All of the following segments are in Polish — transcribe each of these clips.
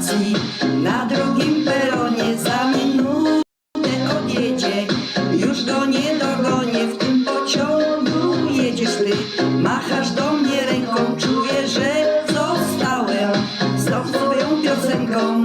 stacji, na drugim peronie za minutę odjedzie. Już go nie dogonię, w tym pociągu jedziesz ty. Machasz do mnie ręką, czuję, że zostałem z tą twoją piosenką.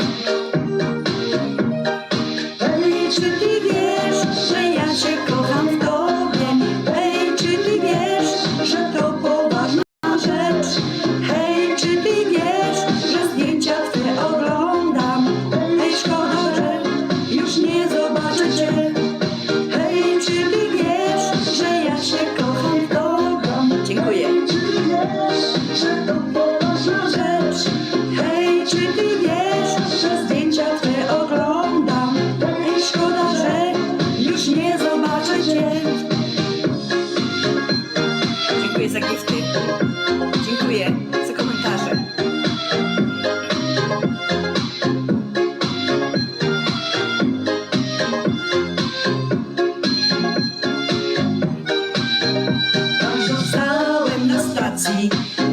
Dziękuję za komentarze. Zostałem na stacji,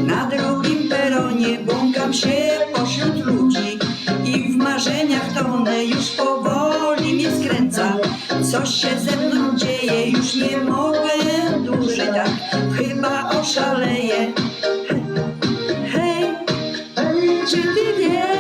na drugim peronie błąkam się pośród ludzi i w marzeniach tonę już powoli mnie skręca. Coś się ze oszaleję. Hej, hej, czy ty wiesz,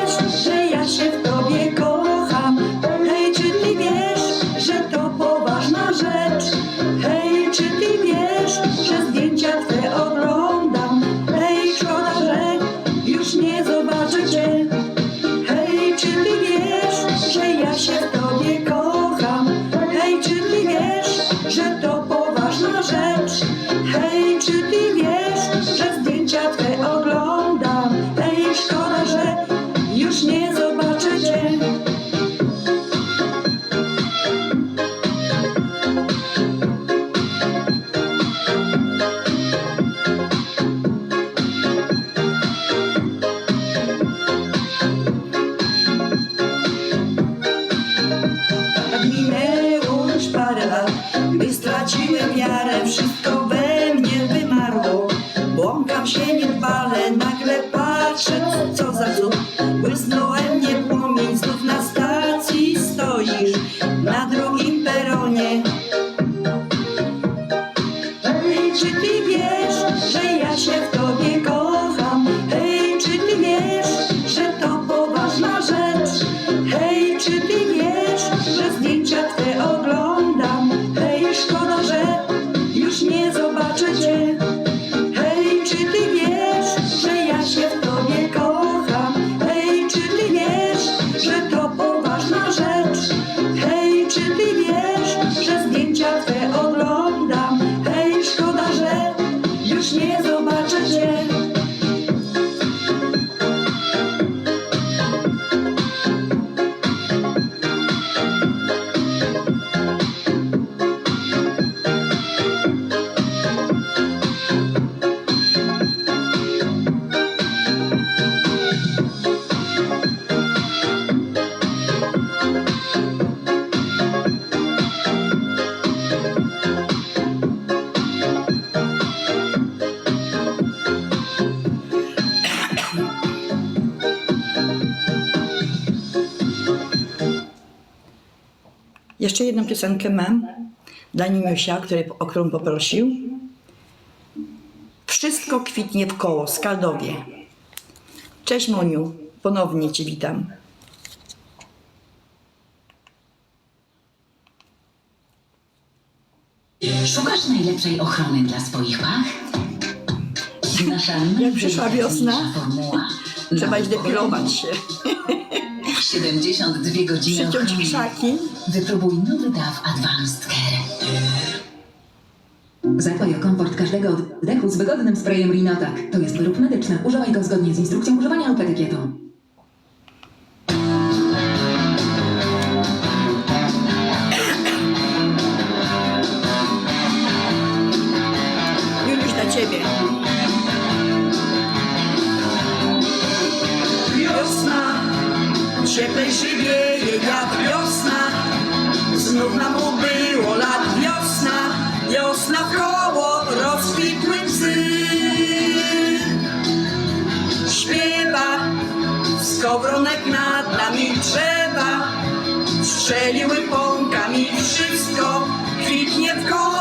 drugim Jeszcze jedną piosenkę mam dla Nimiusia, który, o którą poprosił. Wszystko kwitnie w koło, Skaldowie. Cześć Moniu, ponownie Cię witam. Szukasz najlepszej ochrony dla swoich pach? Nasza Jak przyszła wiosna. Trzeba iść depilować się, 72 godziny przyciąć ochrony. krzaki. Wypróbuj nowy DAW Advanced Care. O komfort każdego oddechu z wygodnym sprayem Rinotak. To jest wyrób medyczny. Używaj go zgodnie z instrukcją używania lub etykietą. Cieplej żywieje wiatr, wiosna. Znów nam ubyło lat, wiosna, wiosna w koło, rozkwitły łzy. Śpiewa, Skowronek nad nami drzewa Strzeliły pąkami Wszystko kwitnie w końcu